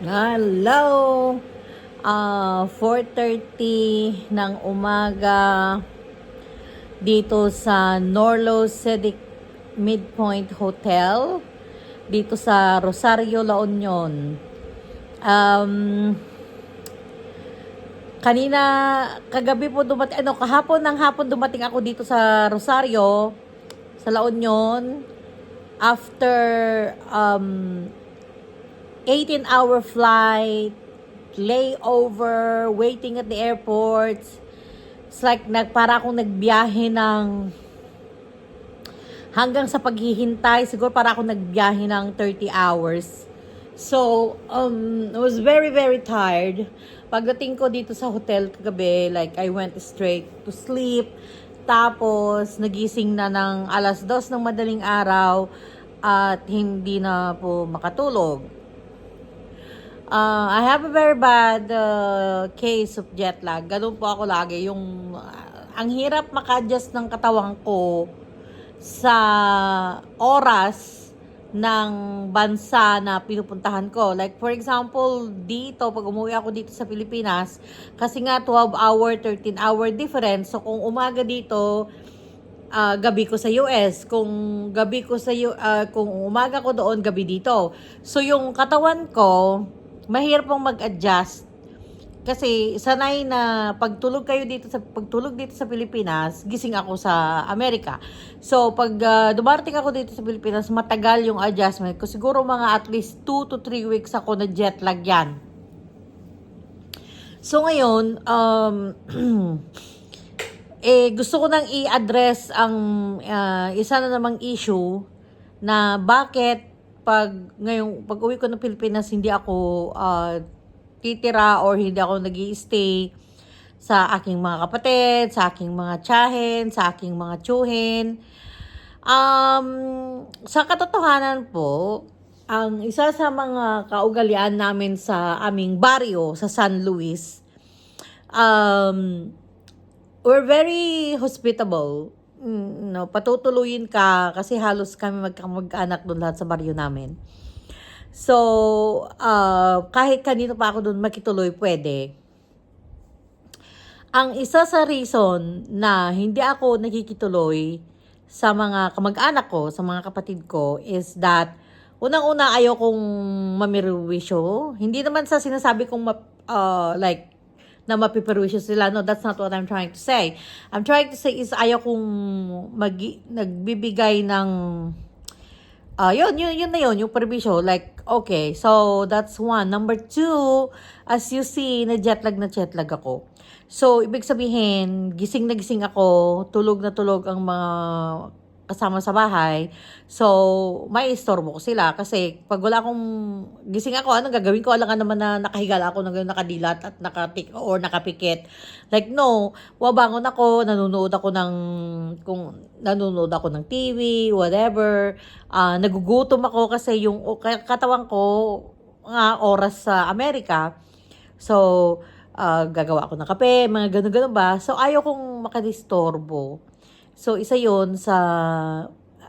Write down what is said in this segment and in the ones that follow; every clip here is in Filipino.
Hello! Ah, 4.30 ng umaga dito sa Norlo Cedic Midpoint Hotel dito sa Rosario, La Union. Um, kanina, kagabi po dumating, ano, kahapon ng hapon dumating ako dito sa Rosario, sa La Union, after um, 18-hour flight, layover, waiting at the airports. It's like nag, para akong nagbiyahe ng hanggang sa paghihintay, siguro para akong nagbiyahe ng 30 hours. So, um, I was very, very tired. Pagdating ko dito sa hotel kagabi, like, I went straight to sleep. Tapos, nagising na ng alas dos ng madaling araw at hindi na po makatulog. Uh, I have a very bad uh, case of jet lag. Ganun po ako lagi. Yung, uh, ang hirap maka-adjust ng katawan ko sa oras ng bansa na pinupuntahan ko. Like, for example, dito, pag umuwi ako dito sa Pilipinas, kasi nga 12-hour, 13-hour difference. So, kung umaga dito, uh, gabi ko sa US. Kung gabi ko sa uh, kung umaga ko doon, gabi dito. So, yung katawan ko, mahirap pong mag-adjust kasi sanay na pagtulog kayo dito sa pagtulog dito sa Pilipinas, gising ako sa Amerika. So pag uh, dumarating ako dito sa Pilipinas, matagal yung adjustment ko. Siguro mga at least 2 to 3 weeks ako na jet lag yan. So ngayon, um, eh gusto ko nang i-address ang uh, isa na namang issue na bakit pag ngayong pag uwi ko ng Pilipinas hindi ako uh, titira or hindi ako nag stay sa aking mga kapatid, sa aking mga tiyahin, sa aking mga tsuhin. Um, sa katotohanan po, ang isa sa mga kaugalian namin sa aming baryo sa San Luis, um, we're very hospitable. Mm, no, patutuluyin ka kasi halos kami magkamag-anak doon lahat sa baryo namin. So, uh, kahit kanino pa ako doon makituloy, pwede. Ang isa sa reason na hindi ako nakikituloy sa mga kamag-anak ko, sa mga kapatid ko, is that unang-una ayaw kong mamirwisyo. Hindi naman sa sinasabi kong uh, like, na mapiperwisyo sila. No, that's not what I'm trying to say. I'm trying to say is ayaw kong mag, nagbibigay ng uh, yun, yun, yun na yun, yung permission. Like, okay, so that's one. Number two, as you see, na jetlag na jetlag ako. So, ibig sabihin, gising na gising ako, tulog na tulog ang mga kasama sa bahay. So, may istorbo ko sila. Kasi, pag wala akong gising ako, anong gagawin ko? Alam naman na nakahiga ako, na nakadilat at nakatik or nakapikit. Like, no, wabangon ako, nanonood ako ng, kung nanonood ako ng TV, whatever. Uh, nagugutom ako kasi yung katawan ko, nga oras sa Amerika. So, uh, gagawa ako ng kape, mga ganun-ganun ba. So, ayaw kong makadistorbo. So, isa yon sa,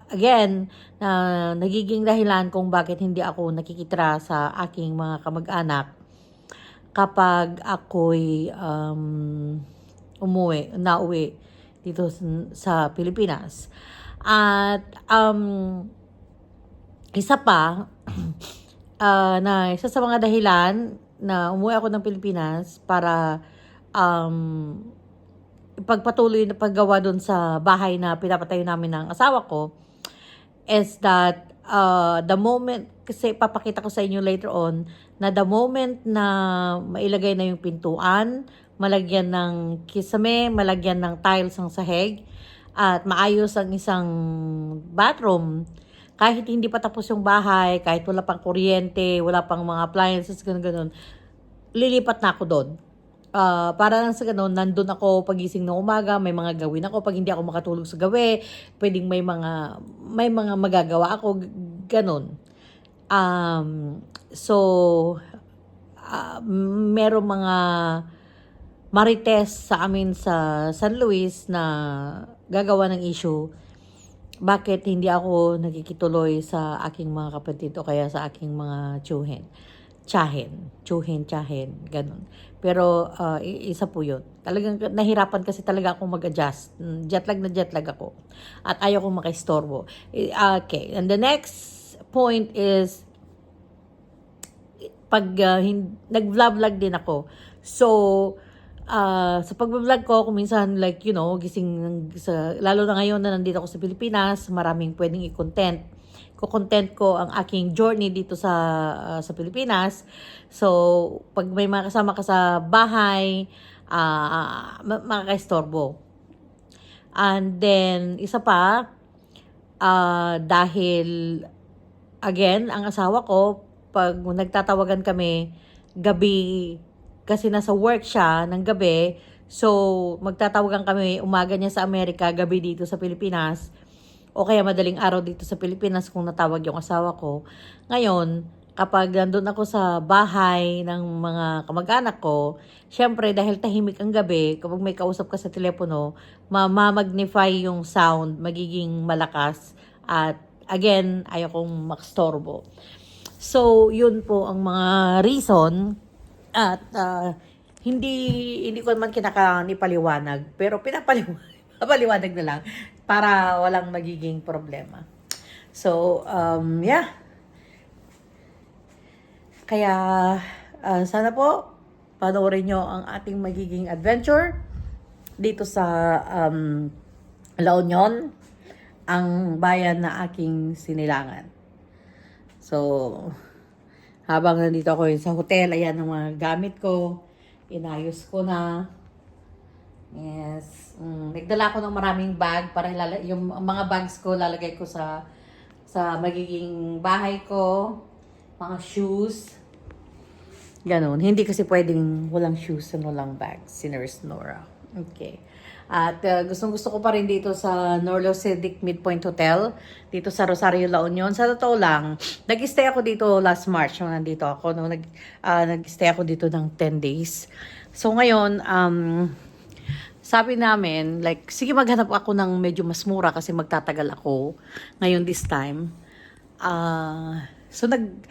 again, na nagiging dahilan kung bakit hindi ako nakikitra sa aking mga kamag-anak kapag ako'y um, umuwi, nauwi dito sa Pilipinas. At um, isa pa, uh, na isa sa mga dahilan na umuwi ako ng Pilipinas para um, pagpatuloy na paggawa doon sa bahay na pinapatayo namin ng asawa ko is that uh, the moment, kasi papakita ko sa inyo later on, na the moment na mailagay na yung pintuan, malagyan ng kisame, malagyan ng tiles ang sahig, at maayos ang isang bathroom, kahit hindi pa tapos yung bahay, kahit wala pang kuryente, wala pang mga appliances, ganun ganun, lilipat na ako doon uh, para lang sa ganun, nandun ako pagising ng umaga, may mga gawin ako. Pag hindi ako makatulog sa gawi, pwedeng may mga, may mga magagawa ako, ganun. Um, so, uh, meron mga marites sa amin sa San Luis na gagawa ng issue bakit hindi ako nagkikituloy sa aking mga kapatid o kaya sa aking mga tsuhin. Tsahin. Tsuhin, tsahin, ganun. Pero ah, i- isa po yun. Talagang nahirapan kasi talaga akong mag-adjust. Mm, Jetlag na jetlag ako. At ayaw kong makaistorbo. Eh, Okay, and the next point is pag uh, hin- nag-vlog-vlog din ako. So, ah sa pag-vlog ko, kung minsan like, you know, gising ng- sa, lalo na ngayon na nandito ako sa Pilipinas, maraming pwedeng i-content. Ko-content ko ang aking journey dito sa ah, sa Pilipinas. So, pag may mga kasama ka sa bahay, ah ma- makakaistorbo. And then, isa pa, ah dahil again, ang asawa ko, pag nagtatawagan kami, gabi, kasi nasa work siya ng gabi, so magtatawagan kami umaga niya sa Amerika, gabi dito sa Pilipinas, o kaya madaling araw dito sa Pilipinas kung natawag yung asawa ko. Ngayon, kapag nandun ako sa bahay ng mga kamag-anak ko, syempre dahil tahimik ang gabi, kapag may kausap ka sa telepono, ma-magnify yung sound, magiging malakas, at again, ayaw kong makstorbo. So, yun po ang mga reason at ah, hindi hindi ko naman kinakanipaliwanag pero pinapaliwanag na lang para walang magiging problema. So, um, yeah. Kaya, ah, sana po, panoorin nyo ang ating magiging adventure dito sa um, La Union, ang bayan na aking sinilangan. So, habang nandito ako sa hotel, ayan ang mga gamit ko. Inayos ko na. Yes. Mm, nagdala ko ng maraming bag para ilala- yung mga bags ko lalagay ko sa sa magiging bahay ko. Mga shoes. Ganon. Hindi kasi pwedeng walang shoes and walang bags. Si Nurse Nora. Okay. At uh, gustong gusto ko pa rin dito sa Norlo Civic Midpoint Hotel. Dito sa Rosario, La Union. Sa totoo lang, nag-stay ako dito last March nung nandito ako. No? Nag, ah, nag-stay ako dito ng 10 days. So ngayon, um, sabi namin, like, sige maghanap ako ng medyo mas mura kasi magtatagal ako ngayon this time. Ah, so nag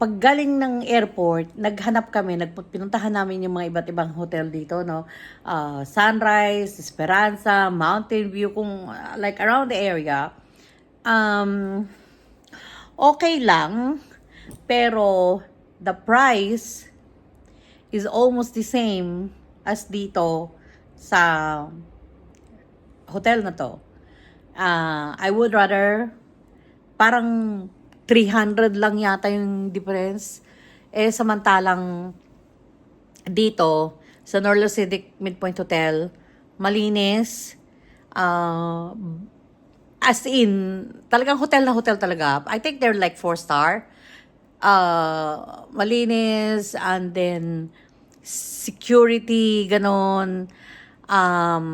pag galing ng airport, naghanap kami, nagpu- pinuntahan namin yung mga iba't ibang hotel dito, no? Ah, Sunrise, Esperanza, Mountain View, kung like around the area. Um, okay lang, pero the price is almost the same as dito sa hotel na to. Ah, I would rather parang 300 lang yata yung difference. Eh, samantalang dito, sa Norlo Civic Midpoint Hotel, malinis, ah, as in, talagang hotel na hotel talaga. I think they're like four star. Uh, malinis, and then security, ganon. Um,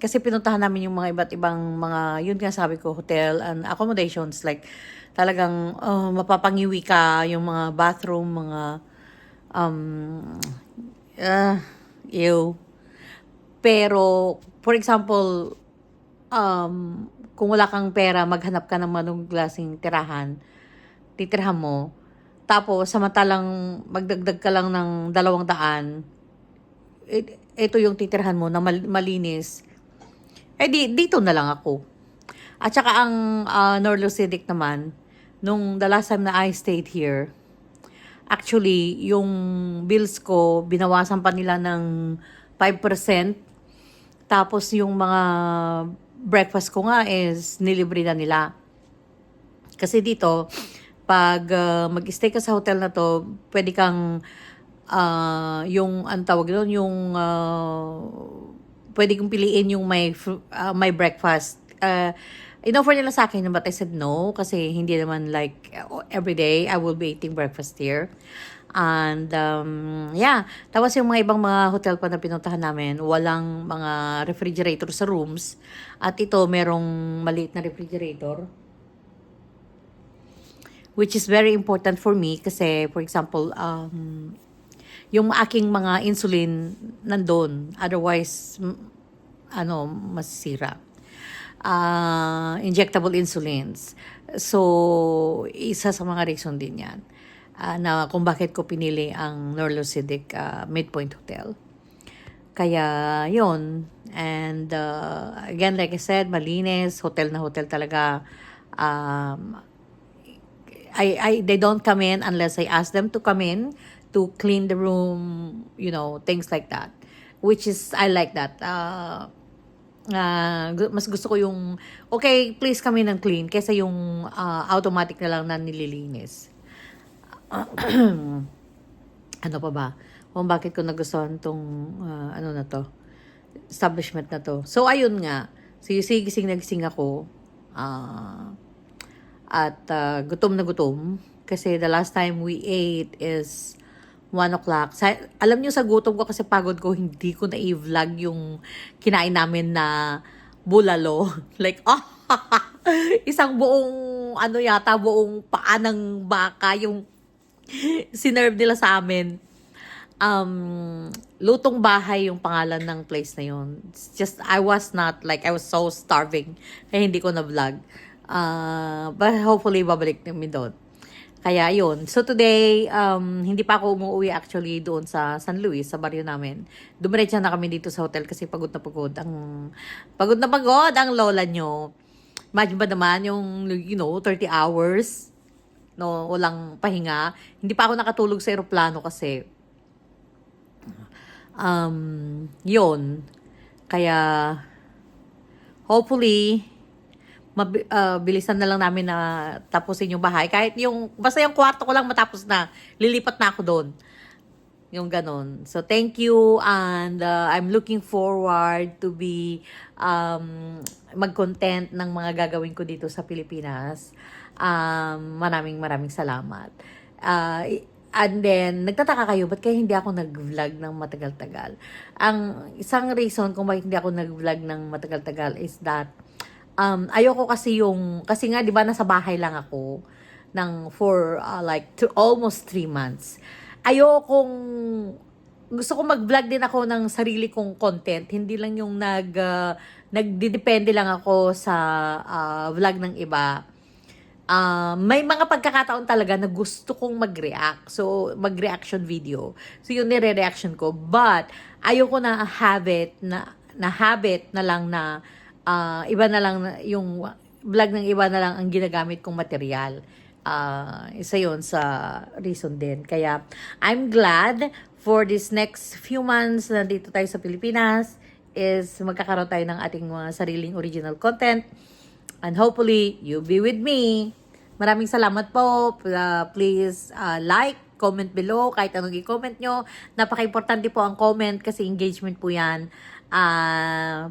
kasi pinuntahan namin yung mga iba't ibang mga, yun nga sabi ko, hotel and accommodations. Like, talagang uh, mapapangiwi ka yung mga bathroom, mga, um, uh, ew. Pero, for example, um, kung wala kang pera, maghanap ka ng manong klaseng tirahan, titirhan mo. Tapos, samantalang magdagdag ka lang ng dalawang daan, it, ito yung titirhan mo na mal- malinis. Eh di, dito na lang ako. At saka ang uh, Norlo Civic naman, nung the last time na I stayed here, actually, yung bills ko, binawasan pa nila ng 5%. Tapos yung mga breakfast ko nga is nilibre na nila. Kasi dito, pag uh, mag-stay ka sa hotel na to, pwede kang ah, yung ang tawag doon, yung uh, pwede kong piliin yung may fr- ah, may breakfast. Uh, inoffer nila sa akin but I said no kasi hindi naman like every day I will be eating breakfast here. And um, yeah, tapos yung mga ibang mga hotel pa na pinuntahan namin, walang mga refrigerator sa rooms. At ito, merong maliit na refrigerator which is very important for me kasi for example um yung aking mga insulin nandun. Otherwise ano masisira Ah, injectable insulins. So isa sa mga reason din yan ah, na kung bakit ko pinili ang Norlo Civic ah, Midpoint Hotel. Kaya, yon And, uh, again, like I said, malinis, hotel na hotel talaga. Um, I, I, they don't come in unless I ask them to come in to clean the room, you know, things like that. Which is, I like that. Uh, gu- mas gusto ko yung, okay, please in and clean, kesa yung ah, automatic na lang na nililinis. ano pa ba? Kung bakit ko nagustuhan tong ah, ano na to, establishment na to. So, ayun nga. Sigising nagising ako. ah, at ah, gutom na gutom. Kasi the last time we ate is 1 o'clock. Sa, alam niyo sa gutom ko kasi pagod ko, hindi ko na i-vlog yung kinain namin na bulalo. like, ah, isang buong, ano yata, buong paa ng baka yung sinerve nila sa amin. Um, Lutong Bahay yung pangalan ng place na yun. It's just, I was not, like, I was so starving. Kaya hindi ko na-vlog. Uh, but hopefully, babalik namin doon. Kaya yun. So today, um, hindi pa ako umuwi actually doon sa San Luis, sa baryo namin. Dumiretsa na kami dito sa hotel kasi pagod na pagod. Ang, pagod na pagod ang lola nyo. Imagine ba naman yung, you know, 30 hours no, walang pahinga. Hindi pa ako nakatulog sa eroplano kasi um, yun. Kaya, hopefully, mabi- ah, bilisan na lang namin na tapusin yung bahay. Kahit yung, basta yung kwarto ko lang matapos na, lilipat na ako doon. Yung ganon. So, thank you and uh, I'm looking forward to be um, mag-content ng mga gagawin ko dito sa Pilipinas. Um, maraming maraming salamat. Uh, and then, nagtataka kayo, ba't kaya hindi ako nag-vlog ng matagal-tagal? Ang isang reason kung bakit hindi ako nag-vlog ng matagal-tagal is that um, ayoko kasi yung, kasi nga, di ba, nasa bahay lang ako ng for uh, like two, almost three months. Ayokong, gusto ko mag-vlog din ako ng sarili kong content. Hindi lang yung nag, uh, nagdidepende lang ako sa uh, vlog ng iba. Uh, may mga pagkakataon talaga na gusto kong mag-react. So, mag-reaction video. So, yun nire-reaction ko. But, ayoko na habit na, na habit na lang na ah, iba na lang yung vlog ng iba na lang ang ginagamit kong material. Ah, isa yon sa reason din. Kaya, I'm glad for this next few months na dito tayo sa Pilipinas is magkakaroon tayo ng ating mga sariling original content. And hopefully, you'll be with me. Maraming salamat po. Uh, please uh, like, comment below, kahit anong i-comment nyo. Napaka-importante po ang comment kasi engagement po yan. Uh,